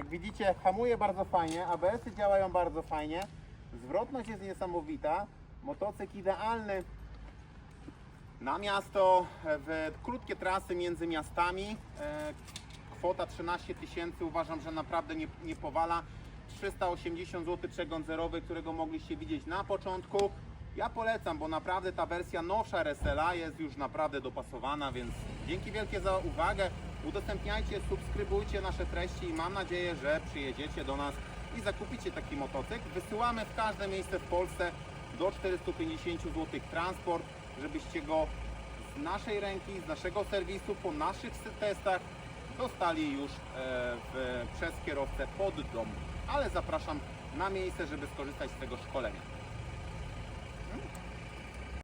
Jak widzicie, hamuje bardzo fajnie, ABS-y działają bardzo fajnie, zwrotność jest niesamowita, motocykl idealny na miasto, w krótkie trasy między miastami. E, Kwota 13 tysięcy uważam, że naprawdę nie, nie powala. 380 zł przegląd zerowy, którego mogliście widzieć na początku. Ja polecam, bo naprawdę ta wersja nowsza RSL-a jest już naprawdę dopasowana, więc dzięki wielkie za uwagę. Udostępniajcie, subskrybujcie nasze treści i mam nadzieję, że przyjedziecie do nas i zakupicie taki motocykl. Wysyłamy w każde miejsce w Polsce do 450 zł transport, żebyście go z naszej ręki, z naszego serwisu, po naszych testach dostali już e, w, przez kierowcę pod dom. Ale zapraszam na miejsce, żeby skorzystać z tego szkolenia.